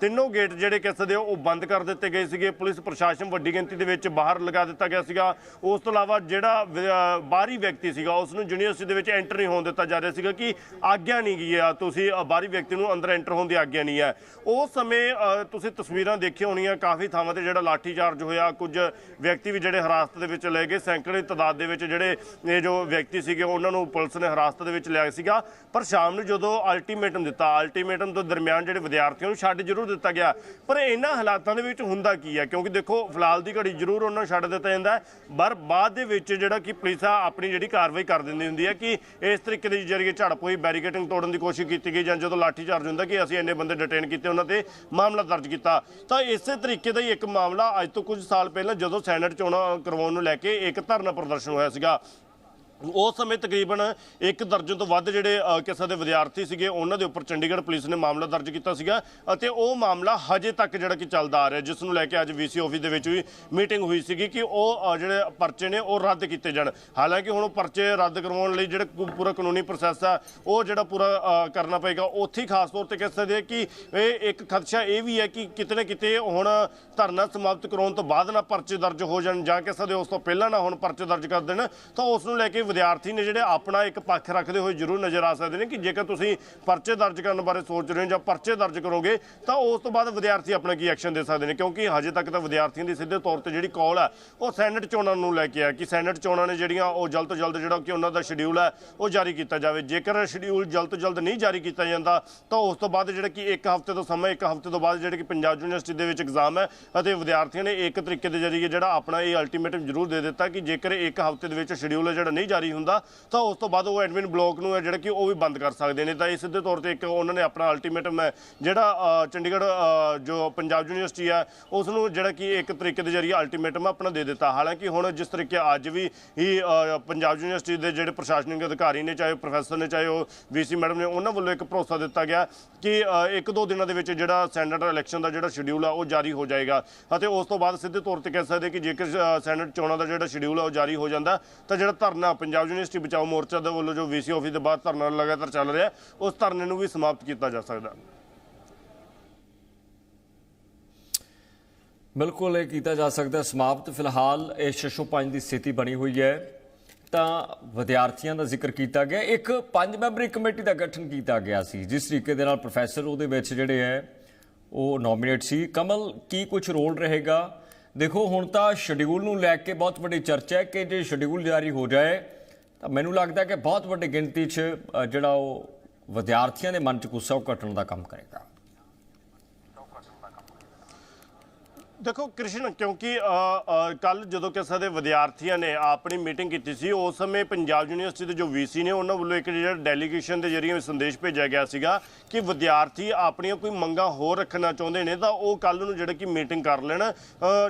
ਤਿੰਨੋਂ ਗੇਟ ਜਿਹੜੇ ਕਹਿ ਸਕਦੇ ਹੋ ਉਹ ਬੰਦ ਕਰ ਦਿੱਤੇ ਗਏ ਸੀਗੇ। ਪੁਲਿਸ ਪ੍ਰਸ਼ਾਸਨ ਵੱਡੀ ਗਿਣਤੀ ਦੇ ਵਿੱਚ ਬਾਹਰ ਲਗਾ ਦਿੱਤਾ ਗਿਆ ਸੀਗਾ। ਉਸ ਤੋਂ ਇਲਾਵਾ ਜਿਹੜਾ ਬਾਹਰੀ ਵਿਅਕਤੀ ਸੀਗਾ ਉਸ ਨੂੰ ਯੂਨੀਵਰਸਿਟੀ ਦੇ ਵਿੱਚ ਐਂਟਰ ਨਹੀਂ ਹੋਣ ਦਿੱਤਾ ਜਾ ਰਿਹਾ ਸੀਗਾ ਕਿ ਆਗਿਆ ਨਹੀਂ ਗਈ ਆ। ਤੁਸੀਂ ਬਾਹਰੀ ਵਿਅਕਤੀ ਨੂੰ ਅੰਦਰ ਐਂਟਰ ਹੋਣ ਦੀ ਆਗਿਆ ਨਹੀਂ ਹੈ। ਉਸ ਸਮੇਂ ਤੁਸੀਂ ਤਸਵੀਰਾਂ ਦੇਖੀਆਂ ਹੋਣੀਆਂ, ਕਾਫੀ ਥਾਵਾਂ ਤੇ ਜਿਹੜਾ ਲਾਠੀ ਚਾਰਜ ਹੋਇਆ। ਕੁਝ ਵਿਅਕਤੀ ਵੀ ਜਿਹੜੇ ਹਿਰਾਸਤ ਦੇ ਵਿੱਚ ਲਏ ਗਏ। ਸੈਂਕੜੇ ਤਾਦਾਦ ਦੇ ਵਿੱਚ ਜਿਹੜੇ ਇਹ ਜੋ ਵਿਅਕਤੀ ਸੀਗੇ, ਉਹਨਾਂ ਨੂੰ ਪੁਲਿਸ ਨੇ ਹਿਰਾਸਤ ਦੇ ਵਿੱਚ ਲਿਆ ਸੀਗਾ। ਪਰ ਸ਼ਾਮ ਨੂੰ ਜਦੋਂ ਅਲਟੀਮੇਟਮ ਦਿੱਤਾ ਅਲਟੀਮੇਟਮ ਤੋਂ ਦਰਮਿਆਨ ਜਿਹੜੇ ਵਿਦਿਆਰਥੀਆਂ ਨੂੰ ਛੱਡ ਜ਼ਰੂਰ ਦਿੱਤਾ ਗਿਆ। ਪਰ ਇਹਨਾਂ ਹਾਲਾਤਾਂ ਦੇ ਵਿੱਚ ਹੁੰਦਾ ਕੀ ਹੈ? ਕਿਉਂਕਿ ਦੇਖੋ, ਫਿਲਹਾਲ ਦੀ ਘੜੀ ਜ਼ਰੂਰ ਉਹਨਾਂ ਨੂੰ ਛੱਡ ਦਿੱਤਾ ਜਾਂਦਾ ਹੈ। ਪਰ ਬਾਅਦ ਦੇ ਵਿੱਚ ਜਿਹੜਾ ਕਿ ਪੁਲਿਸ ਆ ਆਪਣੀ ਜਿਹੜੀ ਕਾਰਵਾਈ ਕਰ ਦਿੰਦੀ ਹੁੰਦੀ ਹੈ ਕਿ ਇਸ ਤਰੀਕੇ ਦੇ ਜਰੀਏ ਝੜਪ ਹੋਈ ਬੈਰੀਕੇਡਿੰਗ ਤੋੜਨ ਦੀ ਕੋਸ਼ਿਸ਼ ਕੀਤੀ ਗਈ ਜਾਂ ਜਦੋਂ ਲਾਠੀ ਚਾਰਜ ਹੁੰਦਾ ਕਿ ਅਸੀਂ ਇੰਨੇ ਬੰਦੇ ਡਿਟੇਨ ਕੀਤੇ, ਉਹਨਾਂ ਤੇ ਮਾਮਲਾ ਦਰਜ ਕੀਤਾ। ਤਾਂ ਇਸੇ ਤਰੀਕੇ ਦਾ ਹੀ ਇੱਕ ਮਾਮਲਾ ਅੱਜ ਤੋਂ ਕੁਝ ਸਾਲ ਪਹਿਲਾਂ ਜਦੋਂ ਸੈਨੇਟ ਚੋਣਾਂ ਕਰਵਾਉਣ ਨੂੰ ਲੈ ਕੇ ਇੱਕ ਧਰਨਾ ਪ੍ਰਦਰਸ਼ਨ ਹੋਇਆ ਸੀਗਾ। ਉਸ ਸਮੇਂ ਤਕਰੀਬਨ ਇੱਕ ਦਰਜਨ ਤੋਂ ਵੱਧ ਜਿਹੜੇ ਅ, ਕਿਸਮ ਦੇ ਵਿਦਿਆਰਥੀ ਸੀਗੇ ਉਹਨਾਂ ਦੇ ਉੱਪਰ ਚੰਡੀਗੜ੍ਹ ਪੁਲਿਸ ਨੇ ਮਾਮਲਾ ਦਰਜ ਕੀਤਾ ਸੀਗਾ ਅਤੇ ਉਹ ਮਾਮਲਾ ਹਜੇ ਤੱਕ ਜਿਹੜਾ ਕਿ ਚੱਲਦਾ ਆ ਰਿਹਾ ਜਿਸ ਨੂੰ ਲੈ ਕੇ ਅੱਜ ਵੀਸੀ ਆਫਿਸ ਦੇ ਵਿੱਚ ਵੀ ਮੀਟਿੰਗ ਹੋਈ ਸੀਗੀ ਕਿ ਉਹ ਜਿਹੜੇ ਪਰਚੇ ਨੇ ਉਹ ਰੱਦ ਕੀਤੇ ਜਾਣ। ਹਾਲਾਂਕਿ ਹੁਣ ਉਹ ਪਰਚੇ ਰੱਦ ਕਰਵਾਉਣ ਲਈ ਜਿਹੜੇ ਪੂਰਾ ਕਾਨੂੰਨੀ ਪ੍ਰੋਸੈਸ ਆ ਉਹ ਜਿਹੜਾ ਪੂਰਾ ਕਰਨਾ ਪਏਗਾ ਉੱਥੇ ਹੀ ਖਾਸ ਤੌਰ ਤੇ ਕਹਿ ਸਕਦੇ ਕਿ ਇਹ ਇੱਕ ਖਦਸ਼ਾ ਇਹ ਵੀ ਹੈ ਕਿ ਕਿਤੇ ਨਾ ਕਿਤੇ ਹੁਣ ਧਰਨਾ ਸਮਾਪਤ ਕਰਾਉਣ ਤੋਂ ਬਾਅਦ ਨਾ ਪਰਚੇ ਦਰਜ ਹੋ ਜਾਣ ਜਾਂ ਕਹਿ ਸਕਦੇ ਉਸ ਤੋਂ ਪਹਿਲਾਂ ਨਾ ਹੁਣ ਪਰਚੇ ਦਰਜ ਕਰ ਦੇਣ ਤਾਂ ਉਸ ਨੂੰ ਲੈ ਕੇ ਵਿਦਿਆਰਥੀ ਨੇ ਜਿਹੜੇ ਆਪਣਾ ਇੱਕ ਪੱਖ ਰੱਖਦੇ ਹੋਏ ਜ਼ਰੂਰ ਨਜ਼ਰ ਆ ਸਕਦੇ ਨੇ ਕਿ ਜੇਕਰ ਤੁਸੀਂ ਪਰਚੇ ਦਰਜ ਕਰਨ ਬਾਰੇ ਸੋਚ ਰਹੇ ਹੋ ਜਾਂ ਪਰਚੇ ਦਰਜ ਕਰੋਗੇ, ਤਾਂ ਉਸ ਤੋਂ ਬਾਅਦ ਵਿਦਿਆਰਥੀ ਆਪਣਾ ਕੀ ਐਕਸ਼ਨ ਦੇ ਸਕਦੇ ਨੇ? ਕਿਉਂਕਿ ਹਜੇ ਤੱਕ ਤਾਂ ਵਿਦਿਆਰਥੀਆਂ ਦੀ ਸਿੱਧੇ ਤੌਰ ਤੇ ਜਿਹੜੀ ਕਾਲ ਹੈ, ਉਹ ਸੈਨੇਟ ਚੋਣਾਂ ਨੂੰ ਲੈ ਕੇ ਆ ਕਿ ਸੈਨੇਟ ਚੋਣਾਂ ਨੇ ਜਿਹੜੀਆਂ ਉਹ ਜਲਦ ਤੋਂ ਜਲਦ ਜਿਹੜਾ ਕਿ ਉਹਨਾਂ ਦਾ ਸ਼ਡਿਊਲ ਹੈ, ਉਹ ਜਾਰੀ ਕੀਤਾ ਜਾਵੇ। ਜੇਕਰ ਸ਼ਡਿਊਲ ਜਲਦ ਤੋਂ ਜਲਦ ਨਹੀਂ ਜਾਰੀ ਕੀਤਾ ਜਾਂਦਾ, ਤਾਂ ਉਸ ਤੋਂ ਬਾਅਦ ਜਿਹੜਾ ਕਿ ਇੱਕ ਹਫ਼ਤੇ ਤੋਂ ਸਮਾਂ, ਇੱਕ ਹਫ਼ਤੇ ਤੋਂ ਬਾਅਦ ਜਿਹੜੇ ਕਿ ਪੰਜਾਬ ਯੂਨੀਵਰਸਿਟੀ ਦੇ ਵਿੱਚ ਐਗਜ਼ਾਮ ਹੈ ਅਤੇ ਵਿਦਿਆਰਥੀਆਂ ਨੇ ਇੱਕ ਤਰੀਕੇ ਦੇ ਜ਼ਰੀਏ ਜਿਹੜਾ ਆਪਣਾ ਇਹ ਅਲਟੀਮੇਟਮ ਜ਼ਰੂਰ ਦੇ ਦਿੱਤਾ ਕਿ ਜੇਕਰ ਇੱਕ ਹਫ਼ਤੇ ਦੇ ਵਿੱਚ ਸ਼ਡਿਊਲ ਹੈ ਜਿਹੜਾ ਨਹੀਂ ਜਾਰੀ ਹੁੰਦਾ, ਤਾਂ ਉਸ ਤੋਂ ਬਾਅਦ ਉਹ ਐਡਮਿਨ ਬਲਾਕ ਨੂੰ ਹੈ, ਜਿਹੜਾ ਕਿ ਉਹ ਵੀ ਬੰਦ ਕਰ ਸਕਦੇ ਨੇ। ਤਾਂ ਇਹ ਸਿੱਧੇ ਤੌਰ ਤੇ ਇੱਕ ਉਹਨਾਂ ਨੇ ਆਪਣਾ ਅਲਟੀਮੇਟਮ ਹੈ ਜਿਹੜਾ ਚੰਡੀਗੜ੍ਹ ਜੋ ਪੰਜਾਬ ਯੂਨੀਵਰਸਿਟੀ ਹੈ, ਉਸ ਨੂੰ ਜਿਹੜਾ ਕਿ ਇੱਕ ਤਰੀਕੇ ਦੇ ਜ਼ਰੀਏ ਅਲਟੀਮੇਟਮ ਆਪਣਾ ਦੇ ਦਿੱਤਾ। ਹਾਲਾਂਕਿ ਹੁਣ ਜਿਸ ਤਰੀਕੇ ਅੱਜ ਵੀ ਹੀ ਪੰਜਾਬ ਯੂਨੀਵਰਸਿਟੀ ਦੇ ਜਿਹੜੇ ਪ੍ਰਸ਼ਾਸਨਿਕ ਅਧਿਕਾਰੀ ਨੇ, ਚਾਹੇ ਪ੍ਰੋਫੈਸਰ ਨੇ, ਚਾਹੇ ਉਹ ਵੀਸੀ ਮੈਡਮ ਨੇ, ਉਹਨਾਂ ਵੱਲੋਂ ਇੱਕ ਭਰੋਸਾ ਦਿੱਤਾ ਗਿਆ ਕਿ ਇੱਕ ਦੋ ਦਿਨਾਂ ਦੇ ਵਿੱਚ ਜਿਹੜਾ ਸੈਨੇਟ ਇਲੈਕਸ਼ਨ ਦਾ ਜਿਹੜਾ ਸ਼ਡਿਊਲ ਆ, ਉਹ ਜਾਰੀ ਹੋ ਜਾਏਗਾ। ਅਤੇ ਉਸ ਤੋਂ ਬਾਅਦ ਸਿੱਧੇ ਤੌਰ ਤੇ ਕਹਿ ਸਕਦੇ ਕਿ ਜੇਕਰ ਸੈਨੇਟ ਚੋਣਾਂ ਦਾ ਜਿਹੜਾ ਸ਼ਡਿਊਲ ਆ, ਉਹ ਜਾਰੀ ਹੋ ਜਾਂਦਾ, ਤਾਂ ਜਿਹੜਾ ਧਰਨਾ ਪੰਜਾਬ ਯੂਨੀਵਰਸਿਟੀ ਬਚਾਓ ਮੋਰਚਾ ਦੇ ਵੱਲੋਂ ਜੋ ਵੀਸੀ ਆਫਿਸ ਦੇ ਬਾਹਰ ਧਰਨਾ ਲਗਾਤਾਰ ਚੱਲ ਰਿਹਾ, ਉਸ ਧਰਨੇ ਨੂੰ ਵੀ ਸਮਾਪਤ ਕੀਤਾ ਜਾ ਸਕਦਾ। ਬਿਲਕੁਲ ਇਹ ਕੀਤਾ ਜਾ ਸਕਦਾ, ਸਮਾਪਤ। ਫਿਲਹਾਲ ਇਹ 605 ਦੀ ਸਥਿਤੀ ਬਣੀ ਹੋਈ ਹੈ। ਤਾਂ ਵਿਦਿਆਰਥੀਆਂ ਦਾ ਜ਼ਿਕਰ ਕੀਤਾ ਗਿਆ। ਇੱਕ ਪੰਜ ਮੈਂਬਰੀ ਕਮੇਟੀ ਦਾ ਗਠਨ ਕੀਤਾ ਗਿਆ ਸੀ। ਜਿਸ ਤਰੀਕੇ ਦੇ ਨਾਲ ਪ੍ਰੋਫੈਸਰ ਉਹਦੇ ਵਿੱਚ ਜਿਹੜੇ ਹੈ, ਉਹ ਨੋਮੀਨੇਟ ਸੀ। ਕਮਲ, ਕੀ ਕੁਝ ਰੋਲ ਰਹੇਗਾ? ਦੇਖੋ, ਹੁਣ ਤਾਂ ਸ਼ਡਿਊਲ ਨੂੰ ਲੈ ਕੇ ਬਹੁਤ ਵੱਡੀ ਚਰਚਾ ਹੈ ਕਿ ਜੇ ਸ਼ਡਿਊਲ ਜਾਰੀ ਹੋ ਜਾਏ ਤਾਂ ਮੈਨੂੰ ਲੱਗਦਾ ਕਿ ਬਹੁਤ ਵੱਡੀ ਗਿਣਤੀ 'ਚ ਜਿਹੜਾ ਉਹ ਵਿਦਿਆਰਥੀਆਂ ਦੇ ਮਨ 'ਚ ਗੁੱਸਾ ਉਹ ਕੱਟਣ ਦਾ ਕੰਮ ਕਰੇਗਾ। ਦੇਖੋ ਕ੍ਰਿਸ਼ਨ ਕਿਉਂਕਿ ਕੱਲ ਜਦੋਂ ਕਿਸੇ ਦੇ ਵਿਦਿਆਰਥੀਆਂ ਨੇ ਆਪਣੀ ਮੀਟਿੰਗ ਕੀਤੀ ਸੀ ਉਸ ਸਮੇਂ ਪੰਜਾਬ ਯੂਨੀਵਰਸਿਟੀ ਦੇ ਜੋ ਵੀਸੀ ਨੇ ਉਹਨਾਂ ਵੱਲੋਂ ਇੱਕ ਜਿਹੜਾ ਡੈਲੀਗੇਸ਼ਨ ਦੇ ਜਰੀਏ ਸੰਦੇਸ਼ ਭੇਜਿਆ ਗਿਆ ਸੀਗਾ ਕਿ ਵਿਦਿਆਰਥੀ ਆਪਣੀਆਂ ਕੋਈ ਮੰਗਾਂ ਹੋਰ ਰੱਖਣਾ ਚਾਹੁੰਦੇ ਨੇ ਤਾਂ ਉਹ ਕੱਲ ਨੂੰ ਜਿਹੜਾ ਕਿ ਮੀਟਿੰਗ ਕਰ ਲੈਣ।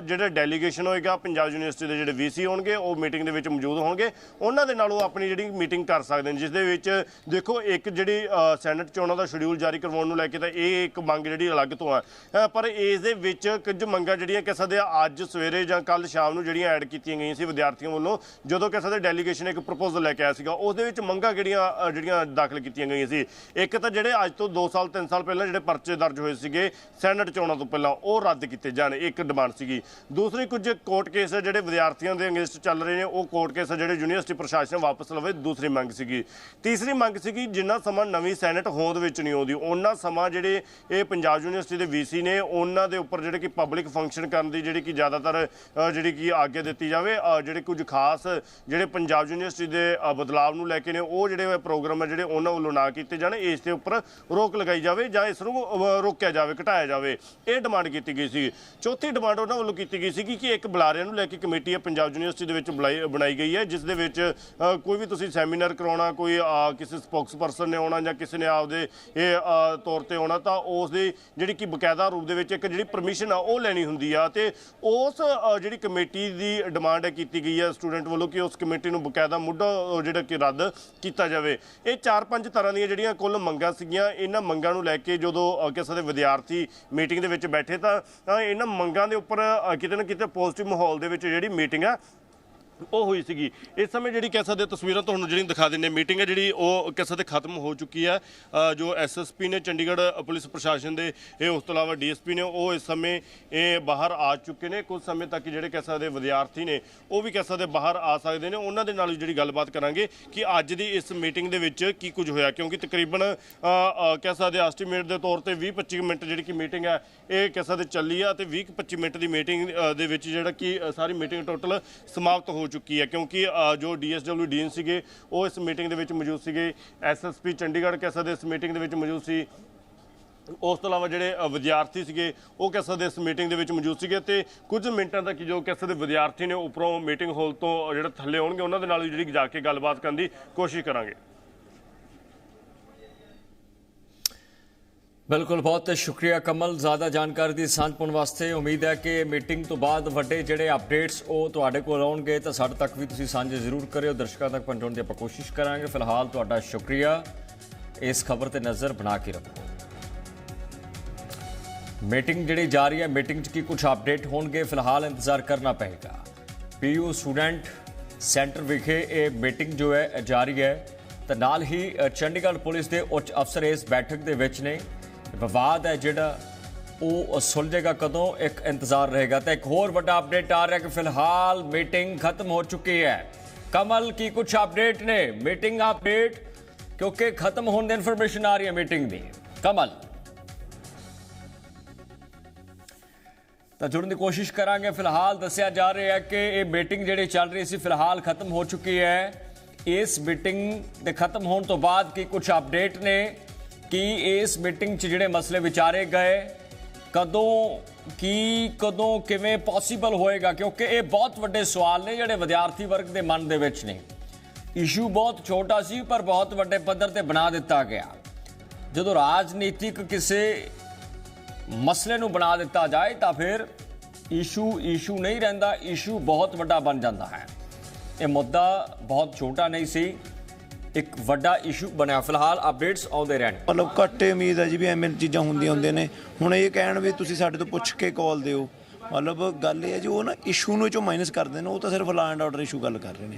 ਜਿਹੜਾ ਡੈਲੀਗੇਸ਼ਨ ਹੋਏਗਾ ਪੰਜਾਬ ਯੂਨੀਵਰਸਿਟੀ ਦੇ ਜਿਹੜੇ ਵੀਸੀ ਹੋਣਗੇ ਉਹ ਮੀਟਿੰਗ ਦੇ ਵਿੱਚ ਮੌਜੂਦ ਹੋਣਗੇ। ਉਹਨਾਂ ਦੇ ਨਾਲ ਉਹ ਆਪਣੀ ਜਿਹੜੀ ਮੀਟਿੰਗ ਕਰ ਸਕਦੇ ਨੇ ਜਿਸ ਦੇ ਵਿੱਚ ਦੇਖੋ ਇੱਕ ਜਿਹੜੀ ਅ, ਸੈਨੇਟ ਚੋਣਾਂ ਦਾ ਸ਼ਡਿਊਲ ਜਾਰੀ ਕਰਵਾਉਣ ਨੂੰ ਲੈ ਕੇ ਤਾਂ ਇਹ ਇੱਕ ਮੰਗ ਜਿਹੜੀ ਅਲੱਗ ਤੋਂ ਆ। ਪਰ ਇਸ ਦੇ ਵਿੱਚ ਕੁਝ ਮੰਗਾਂ ਜਿਹੜੀਆਂ ਕਹਿ ਸਕਦੇ ਅੱਜ ਸਵੇਰੇ ਜਾਂ ਕੱਲ ਸ਼ਾਮ ਨੂੰ ਜਿਹੜੀਆਂ ਐਡ ਕੀਤੀਆਂ ਗਈਆਂ ਸੀ ਵਿਦਿਆਰਥੀਆਂ ਵੱਲੋਂ, ਜਦੋਂ ਕਹਿ ਸਕਦੇ ਡੈਲੀਗੇਸ਼ਨ ਇੱਕ ਪ੍ਰਪੋਜ਼ਲ ਲੈ ਕੇ ਆਇਆ ਸੀਗਾ, ਉਸ ਦੇ ਵਿੱਚ ਮੰਗਾਂ ਕਿਹੜੀਆਂ ਜਿਹੜੀਆਂ ਦਾਖਲ ਕੀਤੀਆਂ ਗਈਆਂ ਸੀ? ਇੱਕ ਤਾਂ ਜਿਹੜੇ ਅੱਜ ਤੋਂ 2 ਸਾਲ 3 ਸਾਲ ਪਹਿਲਾਂ ਜਿਹੜੇ ਪਰਚੇ ਦਰਜ ਹੋਏ ਸੀਗੇ ਸੈਨੇਟ ਚੋਣਾਂ ਤੋਂ ਪਹਿਲਾਂ, ਉਹ ਰੱਦ ਕੀਤੇ ਜਾਣ, ਇੱਕ ਡਿਮਾਂਡ ਸੀਗੀ। ਦੂਸਰੀ ਕੁਝ ਕੋਰਟ ਕੇਸ ਜਿਹੜੇ ਵਿਦਿਆਰਥੀਆਂ ਦੇ ਅਗੇਂਸਟ ਚੱਲ ਰਹੇ ਨੇ, ਉਹ ਕੋਰਟ ਕੇਸ ਜਿਹੜੇ ਯੂਨੀਵਰਸਿਟੀ ਪ੍ਰਸ਼ਾਸਨ ਵਾਪਸ ਲਵੇ, ਦੂਸਰੀ ਮੰਗ ਸੀਗੀ। ਤੀਸਰੀ ਮੰਗ ਸੀਗੀ, ਜਿੰਨਾ ਸਮਾਂ ਨਵੀਂ ਸੈਨੇਟ ਹੋਂਦ ਵਿੱਚ ਨਹੀਂ ਆਉਂਦੀ ਉਹਨਾਂ ਸਮਾਂ ਜਿਹੜੇ ਇਹ ਪੰਜਾਬ ਯੂਨੀਵਰਸਿਟੀ ਦੇ ਵੀਸੀ ਨੇ, ਉਹਨਾਂ ਦੇ ਉੱਪਰ ਜਿਹੜੇ ਕਿ ਪਬਲਿਕ ਫੰਕਸ਼ਨ ਕਰਨ ਦੀ ਜਿਹੜੀ ਕਿ ਜ਼ਿਆਦਾਤਰ ਜਿਹੜੀ ਕਿ ਆਗਿਆ ਦਿੱਤੀ ਜਾਵੇ। ਜਿਹੜੇ ਕੁਝ ਖਾਸ ਜਿਹੜੇ ਪੰਜਾਬ ਯੂਨੀਵਰਸਿਟੀ ਦੇ ਬਦਲਾਵ ਨੂੰ ਲੈ ਕੇ ਨੇ ਉਹ ਜਿਹੜੇ ਪ੍ਰੋਗਰਾਮ ਹੈ ਜਿਹੜੇ ਉਹਨਾਂ ਵੱਲੋਂ ਨਾ ਕੀਤੇ ਜਾਣ ਇਸ ਦੇ ਉੱਪਰ ਰੋਕ ਲਗਾਈ ਜਾਵੇ ਜਾਂ ਇਸ ਨੂੰ ਰੋਕਿਆ ਜਾਵੇ ਘਟਾਇਆ ਜਾਵੇ। ਇਹ ਡਿਮਾਂਡ ਕੀਤੀ ਗਈ ਸੀ। ਚੌਥੀ ਡਿਮਾਂਡ ਉਹਨਾਂ ਵੱਲੋਂ ਕੀਤੀ ਗਈ ਸੀ ਕਿ ਇੱਕ ਬੁਲਾਰਿਆਂ ਨੂੰ ਲੈ ਕੇ ਕਮੇਟੀ ਹੈ ਪੰਜਾਬ ਯੂਨੀਵਰਸਿਟੀ ਦੇ ਵਿੱਚ ਬੁਲਾਈ ਬਣਾਈ ਗਈ ਹੈ ਜਿਸ ਦੇ ਵਿੱਚ ਕੋਈ ਵੀ ਤੁਸੀਂ ਸੈਮੀਨਾਰ ਕਰਾਉਣਾ ਕੋਈ ਅ, ਕਿਸੇ ਸਪੋਕਸਪਰਸਨ ਨੇ ਆਉਣਾ ਜਾਂ ਕਿਸੇ ਨੇ ਆਪਦੇ ਇਹ ਤੌਰ ਤੇ ਆਉਣਾ ਤਾਂ ਉਸ ਦੀ ਜਿਹੜੀ ਕਿ ਬਕਾਇਦਾ ਰੂਪ ਦੇ ਵਿੱਚ ਇੱਕ ਜਿਹੜੀ ਪਰਮਿਸ਼ਨ ਆ ਉਹ ਲੈਣੀ ਹੁੰਦੀ ਆ ਤੇ ਉਸ ਜਿਹੜੀ ਕਮੇਟੀ ਦੀ ਡਿਮਾਂਡ ਹੈ ਕੀਤੀ ਗਈ ਹੈ ਸਟੂਡੈਂਟ ਵੱਲੋਂ ਕਿ ਉਸ ਕਮੇਟੀ ਨੂੰ ਬਕਾਇਦਾ ਮੁੱਢਾ ਅ, ਜਿਹੜਾ ਕਿ ਰੱਦ ਕੀਤਾ ਜਾਵੇ। ਇਹ ਚਾਰ ਪੰਜ ਤਰ੍ਹਾਂ ਦੀਆਂ ਜਿਹੜੀਆਂ ਕੁੱਲ ਮੰਗਾਂ ਸੀਗੀਆਂ ਇਹਨਾਂ ਮੰਗਾਂ ਨੂੰ ਲੈ ਕੇ ਜਦੋਂ ਅ, ਕਿਸੇ ਦੇ ਵਿਦਿਆਰਥੀ ਮੀਟਿੰਗ ਦੇ ਵਿੱਚ ਬੈਠੇ ਤਾਂ ਇਹਨਾਂ ਮੰਗਾਂ ਦੇ ਉੱਪਰ ਕਿਤੇ ਨਾ ਕਿਤੇ ਪੋਜ਼ਿਟਿਵ ਮਾਹੌਲ ਦੇ ਵਿੱਚ ਜਿਹੜੀ ਮੀਟਿੰਗ ਆ ਉਹ ਹੋਈ ਸੀਗੀ। ਇਸ ਸਮੇਂ ਜਿਹੜੀ ਕਹਿ ਸਕਦੇ ਤਸਵੀਰਾਂ ਤੁਹਾਨੂੰ ਜਿਹੜੀਆਂ ਦਿਖਾ ਦਿੰਨੇ ਮੀਟਿੰਗ ਹੈ ਜਿਹੜੀ ਉਹ ਕਹਿ ਸਕਦੇ ਖਤਮ ਹੋ ਚੁੱਕੀ ਹੈ ਅ, ਜੋ ਐਸਐਸਪੀ ਨੇ ਚੰਡੀਗੜ੍ਹ ਪੁਲਿਸ ਪ੍ਰਸ਼ਾਸਨ ਦੇ ਇਹ ਉਸ ਤੋਂ ਇਲਾਵਾ ਡੀਐਸਪੀ ਨੇ ਉਹ ਇਸ ਸਮੇਂ ਇਹ ਬਾਹਰ ਆ ਚੁੱਕੇ ਨੇ। ਕੁਝ ਸਮੇਂ ਤੱਕ ਜਿਹੜੇ ਕਹਿ ਸਕਦੇ ਵਿਦਿਆਰਥੀ ਨੇ ਉਹ ਵੀ ਕਹਿ ਸਕਦੇ ਬਾਹਰ ਆ ਸਕਦੇ ਨੇ। ਉਹਨਾਂ ਦੇ ਨਾਲ ਜਿਹੜੀ ਗੱਲਬਾਤ ਕਰਾਂਗੇ ਕਿ ਅੱਜ ਦੀ ਇਸ ਮੀਟਿੰਗ ਦੇ ਵਿੱਚ ਕੀ ਕੁਝ ਹੋਇਆ ਕਿਉਂਕਿ ਤਕਰੀਬਨ ਕਹਿ ਸਕਦੇ ਐਸਟੀਮੇਟ ਦੇ ਤੌਰ ਤੇ 20-25 ਮਿੰਟ ਜਿਹੜੀ ਕਿ ਮੀਟਿੰਗ ਹੈ ਇਹ ਕਹਿ ਸਕਦੇ ਚੱਲੀ ਆ ਤੇ 20-25 ਮਿੰਟ ਦੀ ਮੀਟਿੰਗ ਦੇ ਵਿੱਚ ਜਿਹੜਾ ਕਿ ਸਾਰੀ ਮੀਟਿੰਗ ਟੋਟਲ ਸਮਾਪਤ ਹੋ ਚੁੱਕੀ ਹੈ ਕਿਉਂਕਿ ਅ, ਜੋ ਡੀਐਸਡਬਲਯੂ ਡੀਨ ਸੀਗੇ ਉਹ ਇਸ ਮੀਟਿੰਗ ਦੇ ਵਿੱਚ ਮੌਜੂਦ ਸੀਗੇ। ਐਸਐਸਪੀ ਚੰਡੀਗੜ੍ਹ ਕਹਿ ਸਕਦੇ ਇਸ ਮੀਟਿੰਗ ਦੇ ਵਿੱਚ ਮੌਜੂਦ ਸੀ। ਉਸ ਤੋਂ ਇਲਾਵਾ ਜਿਹੜੇ ਵਿਦਿਆਰਥੀ ਸੀਗੇ ਉਹ ਕਹਿ ਸਕਦੇ ਇਸ ਮੀਟਿੰਗ ਦੇ ਵਿੱਚ ਮੌਜੂਦ ਸੀਗੇ ਤੇ ਕੁਝ ਮਿੰਟਾਂ ਤੱਕ ਜੋ ਕਹਿ ਸਕਦੇ ਵਿਦਿਆਰਥੀ ਨੇ ਉੱਪਰੋਂ ਮੀਟਿੰਗ ਹਾਲ ਤੋਂ ਜਿਹੜਾ ਥੱਲੇ ਆਉਣਗੇ ਉਹਨਾਂ ਦੇ ਨਾਲ ਵੀ ਜਿਹੜੀ ਜਾ ਕੇ ਗੱਲਬਾਤ ਕਰਨ ਦੀ ਕੋਸ਼ਿਸ਼ ਕਰਾਂਗੇ। ਬਿਲਕੁਲ, ਬਹੁਤ ਸ਼ੁਕਰੀਆ ਕਮਲ। ਜ਼ਿਆਦਾ ਜਾਣਕਾਰੀ ਦੀ ਸਾਂਝ ਪਾਉਣ ਵਾਸਤੇ ਉਮੀਦ ਹੈ ਕਿ ਮੀਟਿੰਗ ਤੋਂ ਬਾਅਦ ਵੱਡੇ ਜਿਹੜੇ ਅਪਡੇਟਸ ਉਹ ਤੁਹਾਡੇ ਕੋਲ ਆਉਣਗੇ, ਤਾਂ ਸਾਡੇ ਤੱਕ ਵੀ ਤੁਸੀਂ ਸਾਂਝੇ ਜ਼ਰੂਰ ਕਰਿਓ। ਦਰਸ਼ਕਾਂ ਤੱਕ ਪਹੁੰਚਾਉਣ ਦੀ ਆਪਾਂ ਕੋਸ਼ਿਸ਼ ਕਰਾਂਗੇ। ਫਿਲਹਾਲ ਤੁਹਾਡਾ ਸ਼ੁਕਰੀਆ। ਇਸ ਖਬਰ ਤੇ ਨਜ਼ਰ ਬਣਾ ਕੇ ਰੱਖੋ। ਮੀਟਿੰਗ ਜਿਹੜੀ ਜਾਰੀ ਹੈ, ਮੀਟਿੰਗ 'ਚ ਕੀ ਕੁਝ ਅਪਡੇਟ ਹੋਣਗੇ, ਫਿਲਹਾਲ ਇੰਤਜ਼ਾਰ ਕਰਨਾ ਪਏਗਾ। ਪੀਯੂ ਸਟੂਡੈਂਟ ਸੈਂਟਰ ਵਿਖੇ ਇਹ ਮੀਟਿੰਗ ਜੋ ਹੈ ਜਾਰੀ ਹੈ। ਤਾਂ ਨਾਲ ਹੀ ਚੰਡੀਗੜ੍ਹ ਪੁਲਿਸ ਦੇ ਉੱਚ ਅਫਸਰ ਇਸ ਬੈਠਕ ਦੇ ਵਿੱਚ ਨੇ। ਵਿਵਾਦ ਹੈ ਜਿਹੜਾ ਉਹ ਸੁਲਝੇਗਾ ਕਦੋਂ, ਇੱਕ ਇੰਤਜ਼ਾਰ ਰਹੇਗਾ। ਤਾਂ ਇੱਕ ਹੋਰ ਵੱਡਾ ਅਪਡੇਟ ਆ ਰਿਹਾ ਕਿ ਫਿਲਹਾਲ ਮੀਟਿੰਗ ਖਤਮ ਹੋ ਚੁੱਕੀ ਹੈ। ਕਮਲ, ਕੀ ਕੁਝ ਅਪਡੇਟ ਨੇ? ਮੀਟਿੰਗ ਅਪਡੇਟ ਕਿਉਂਕਿ ਖਤਮ ਹੋਣ ਦੀ ਇਨਫੋਰਮੇਸ਼ਨ ਆ ਰਹੀ ਹੈ ਮੀਟਿੰਗ ਦੀ। ਕਮਲ। ਤਾਂ ਜੁੜਨ ਦੀ ਕੋਸ਼ਿਸ਼ ਕਰਾਂਗੇ। ਫਿਲਹਾਲ ਦੱਸਿਆ ਜਾ ਰਿਹਾ ਹੈ ਕਿ ਇਹ ਮੀਟਿੰਗ ਜਿਹੜੀ ਚੱਲ ਰਹੀ ਸੀ, ਫਿਲਹਾਲ ਖਤਮ ਹੋ ਚੁੱਕੀ ਹੈ। ਇਸ ਮੀਟਿੰਗ ਦੇ ਖਤਮ ਹੋਣ ਤੋਂ ਬਾਅਦ ਕੀ ਕੁਝ ਅਪਡੇਟ ਨੇ? ਕਿ ਇਸ ਮੀਟਿੰਗ 'ਚ ਜਿਹੜੇ ਮਸਲੇ ਵਿਚਾਰੇ ਗਏ, ਕਦੋਂ, ਕੀ, ਕਦੋਂ, ਕਿਵੇਂ ਪੋਸੀਬਲ ਹੋਏਗਾ? ਕਿਉਂਕਿ ਇਹ ਬਹੁਤ ਵੱਡੇ ਸਵਾਲ ਨੇ ਜਿਹੜੇ ਵਿਦਿਆਰਥੀ ਵਰਗ ਦੇ ਮਨ ਦੇ ਵਿੱਚ ਨੇ। ਇਸ਼ੂ ਬਹੁਤ ਛੋਟਾ ਸੀ, ਪਰ ਬਹੁਤ ਵੱਡੇ ਪੱਧਰ ਤੇ ਬਣਾ ਦਿੱਤਾ ਗਿਆ। ਜਦੋਂ ਰਾਜਨੀਤਿਕ ਕਿਸੇ ਮਸਲੇ ਨੂੰ ਬਣਾ ਦਿੱਤਾ ਜਾਏ, ਤਾਂ ਫਿਰ ਇਸ਼ੂ ਇਸ਼ੂ ਨਹੀਂ ਰਹਿੰਦਾ, ਇਸ਼ੂ ਬਹੁਤ ਵੱਡਾ ਬਣ ਜਾਂਦਾ ਹੈ। ਇਹ ਮੁੱਦਾ ਬਹੁਤ ਛੋਟਾ ਨਹੀਂ ਸੀ। ਇੱਕ ਵੱਡਾ ਇਸ਼ੂ ਬਣਿਆ। ਫਿਲਹਾਲ ਅਪਡੇਟਸ ਆਉਂਦੇ ਰਹਿਣ। ਮਤਲਬ ਘੱਟੇ ਉਮੀਦ ਹੈ ਜੀ ਵੀ ਐਵੇਂ ਚੀਜ਼ਾਂ ਹੁੰਦੀਆਂ ਹੁੰਦੀਆਂ ਨੇ। ਹੁਣ ਇਹ ਕਹਿਣ ਵੀ ਤੁਸੀਂ ਸਾਡੇ ਤੋਂ ਪੁੱਛ ਕੇ ਕਾਲ ਦਿਓ। ਮਤਲਬ ਗੱਲ ਇਹ ਹੈ ਜੀ ਉਹ ਨਾ ਇਸ਼ੂ ਨੂੰ ਚੋਂ ਮਾਈਨਸ ਕਰਦੇ ਨੇ ਉਹ ਤਾਂ ਸਿਰਫ ਲਾ ਐਂਡ ਆਰਡਰ ਇਸ਼ੂ ਗੱਲ ਕਰ ਰਹੇ ਨੇ।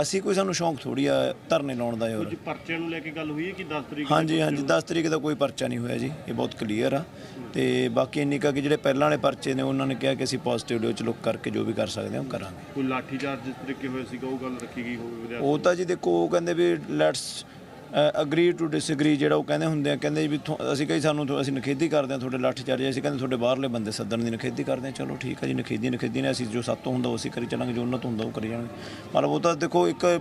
ਅਸੀਂ ਕੋਈ ਸਾਨੂੰ ਸ਼ੌਂਕ ਥੋੜੀ ਆ ਧਰਨੇ ਲਾਉਣ ਦਾ ਹੋਰ ਪਰਚਿਆਂ ਨੂੰ ਲੈ ਕੇ ਗੱਲ ਹੋਈ ਹੈ ਕਿ 10 ਤਰੀਕ ਹਾਂਜੀ ਹਾਂਜੀ 10 ਤਰੀਕ ਦਾ ਕੋਈ ਪਰਚਾ ਨਹੀਂ ਹੋਇਆ ਜੀ ਇਹ ਬਹੁਤ ਕਲੀਅਰ ਆ। ਤੇ ਬਾਕੀ ਇੰਨੀ ਕਾ ਕਿ ਜਿਹੜੇ ਪਹਿਲਾਂ ਵਾਲੇ ਪਰਚੇ ਨੇ ਉਹਨਾਂ ਨੇ ਕਿਹਾ ਕਿ ਅਸੀਂ ਪੋਜ਼ਿਟਿਵ ਦੇ ਵਿੱਚ ਲੁੱਕ ਕਰਕੇ ਜੋ ਵੀ ਕਰ ਸਕਦੇ ਹਾਂ ਉਹ ਕਰਾਂਗੇ। ਕੋਈ ਲਾਠੀ ਚਾਰਜ ਜਿਸ ਤਰੀਕੇ ਹੋਏ ਸੀਗਾ ਉਹ ਗੱਲ ਰੱਖੀ ਗਈ ਹੋਵੇ ਵਿਦਿਆਰਥੀ ਉਹ ਤਾਂ ਜੀ ਦੇਖੋ ਉਹ ਕਹਿੰਦੇ ਵੀ ਲੈਟਸ ਅਗਰੀ ਟੂ ਡਿਸਐਗਰੀ ਜਿਹੜਾ ਉਹ ਕਹਿੰਦੇ ਹੁੰਦੇ ਆ, ਕਹਿੰਦੇ ਵੀ ਥੋ- ਅਸੀਂ ਕਹੀ ਸਾਨੂੰ ਅਸੀਂ ਨਖੇਦੀ ਕਰਦੇ ਆ, ਤੁਹਾਡੇ ਲੱਠ ਚਾਰੇ ਅਸੀਂ ਕਹਿੰਦੇ ਤੁਹਾਡੇ ਬਾਹਰਲੇ ਬੰਦੇ ਸੱਦਣ ਦੀ ਨਖੇਦੀ ਕਰਦੇ ਆ, ਚਲੋ ਠੀਕ ਆ ਜੀ, ਨਖੇਦੀ ਨਖੇਦੀ ਨੇ, ਅਸੀਂ ਜੋ ਸਾਤੋਂ ਹੁੰਦਾ ਉਹ ਅਸੀਂ ਕਰੀ ਚੱਲਾਂਗੇ, ਜੋ ਉਹਨਾਂ ਤੋਂ ਹੁੰਦਾ ਉਹ ਕਰੀ ਜਾਣਗੇ। ਮਤਲਬ ਉਹ ਤਾਂ ਦੇਖੋ ਇੱਕ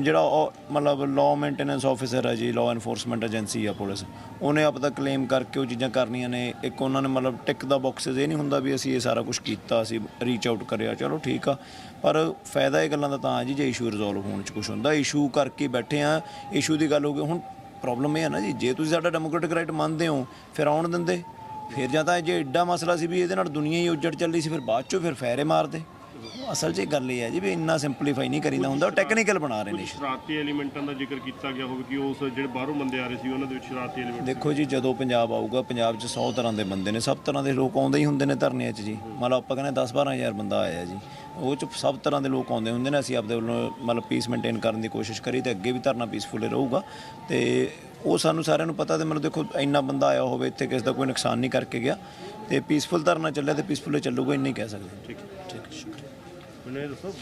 ਜਿਹੜਾ ਉਹ ਮਤਲਬ ਲਾਅ ਮੇਨਟੇਨੈਂਸ ਆਫੀਸਰ ਹੈ ਜੀ ਲਾਅ ਐਨਫੋਰਸਮੈਂਟ ਏਜੰਸੀ ਆ ਪੁਲਿਸ। ਉਹਨੇ ਆਪਦਾ ਕਲੇਮ ਕਰਕੇ ਉਹ ਚੀਜ਼ਾਂ ਕਰਨੀਆਂ ਨੇ। ਇੱਕ ਉਹਨਾਂ ਨੇ ਮਤਲਬ ਟਿਕ ਦਾ ਬਾਕਸਸ ਇਹ ਨਹੀਂ ਹੁੰਦਾ ਵੀ ਅਸੀਂ ਇਹ ਸਾਰਾ ਕੁਝ ਕੀਤਾ, ਅਸੀਂ ਰੀਚ ਆਊਟ ਕਰਿਆ। ਚਲੋ ਠੀਕ ਆ। ਪਰ ਫਾਇਦਾ ਇਹ ਗੱਲਾਂ ਦਾ ਤਾਂ ਹੈ ਜੀ, ਜੇ ਇਸ਼ੂ ਰਿਜ਼ੋਲਵ ਹੋਣ ਚ ਕੁਝ ਹੁੰਦਾ। ਇਸ਼ੂ ਕਰਕੇ ਬੈਠੇ ਆ। ਇਸ਼ੂ ਦੀ ਗੱਲ ਹੋ ਗਈ, ਹੁਣ ਪ੍ਰੋਬਲਮ ਇਹ ਹੈ ਨਾ ਜੀ, ਜੇ ਤੁਸੀਂ ਸਾਡਾ ਡੈਮੋਕ੍ਰੈਟਿਕ ਰਾਈਟ ਮੰਨਦੇ ਹੋ, ਫਿਰ ਆਉਣ ਦਿੰਦੇ। ਫਿਰ ਜਾਂ ਤਾਂ ਜੇ ਐਡਾ ਮਸਲਾ ਸੀ ਵੀ ਇਹਦੇ ਨਾਲ ਦੁਨੀਆ ਹੀ ਉੱਜੜ ਚੱਲੀ ਸੀ, ਫਿਰ ਬਾਅਦ ਚੋਂ ਫਿਰ ਫੈਰੇ ਮਾਰਦੇ। ਅਸਲ 'ਚ ਇਹ ਗੱਲ ਇਹ ਹੈ ਜੀ ਵੀ ਇੰਨਾ ਸਿੰਪਲੀਫਾਈ ਨਹੀਂ ਕਰੀਦਾ ਹੁੰਦਾ ਉਹ ਟੈਕਨੀਕਲ ਬਣਾ ਰਹੇ ਨੇ ਸ਼ਰਾਰਤੀ ਐਲੀਮੈਂਟਾਂ ਦਾ ਜ਼ਿਕਰ ਕੀਤਾ ਗਿਆ ਹੋਵੇ ਕਿ ਉਸ ਜਿਹੜੇ ਬਾਹਰੋਂ ਬੰਦੇ ਆ ਰਹੇ ਸੀ ਉਹਨਾਂ ਦੇ ਵਿੱਚ ਸ਼ਰਾਰਤੀ ਐਲੀਮੈਂਟ ਦੇਖੋ ਜੀ ਜਦੋਂ ਪੰਜਾਬ ਆਊਗਾ ਪੰਜਾਬ 'ਚ 100 ਤਰ੍ਹਾਂ ਦੇ ਬੰਦੇ ਨੇ ਸਭ ਤਰ੍ਹਾਂ ਦੇ ਲੋਕ ਆਉਂਦੇ ਹੀ ਹੁੰਦੇ ਨੇ ਧਰਨਿਆਂ 'ਚ ਜੀ। ਮਤਲਬ ਆਪਾਂ ਕਹਿੰਦੇ 10 12000 ਬੰਦਾ ਆਇਆ ਜੀ ਉਹ 'ਚ ਸਭ ਤਰ੍ਹਾਂ ਦੇ ਲੋਕ ਆਉਂਦੇ ਹੁੰਦੇ ਨੇ ਅਸੀਂ ਆਪਦੇ ਵੱਲੋਂ ਮਤਲਬ ਪੀਸ ਮੇਨਟੇਨ ਕਰਨ ਦੀ ਕੋਸ਼ਿਸ਼ ਕਰੀ ਤੇ ਅੱਗੇ ਵੀ ਧਰਨਾ ਪੀਸਫੁਲ ਰਹੂਗਾ। ਤੇ ਉਹ ਸਾਨੂੰ ਸਾਰਿਆਂ ਨੂੰ ਪਤਾ ਤੇ ਮਤਲਬ ਦੇਖੋ ਇੰਨਾ ਬੰਦਾ ਆਇਆ ਹੋਵੇ ਇੱਥੇ ਕਿਸੇ ਦਾ ਕੋਈ ਨੁਕਸਾਨ ਨਹੀਂ ਕਰਕੇ ਗਿਆ। ਤੇ ਪੀਸਫੁਲ ਧਰਨਾ ਚੱਲਿਆ ਤੇ ਪੀਸਫੁਲ ਚੱਲੂਗਾ ਇੰਨਾ ਕਹਿ ਸਕਦੇ ਹਾਂ। ਠੀਕ ਠੀਕ ਮੈਨੂੰ ਇਹ ਦੱਸੋ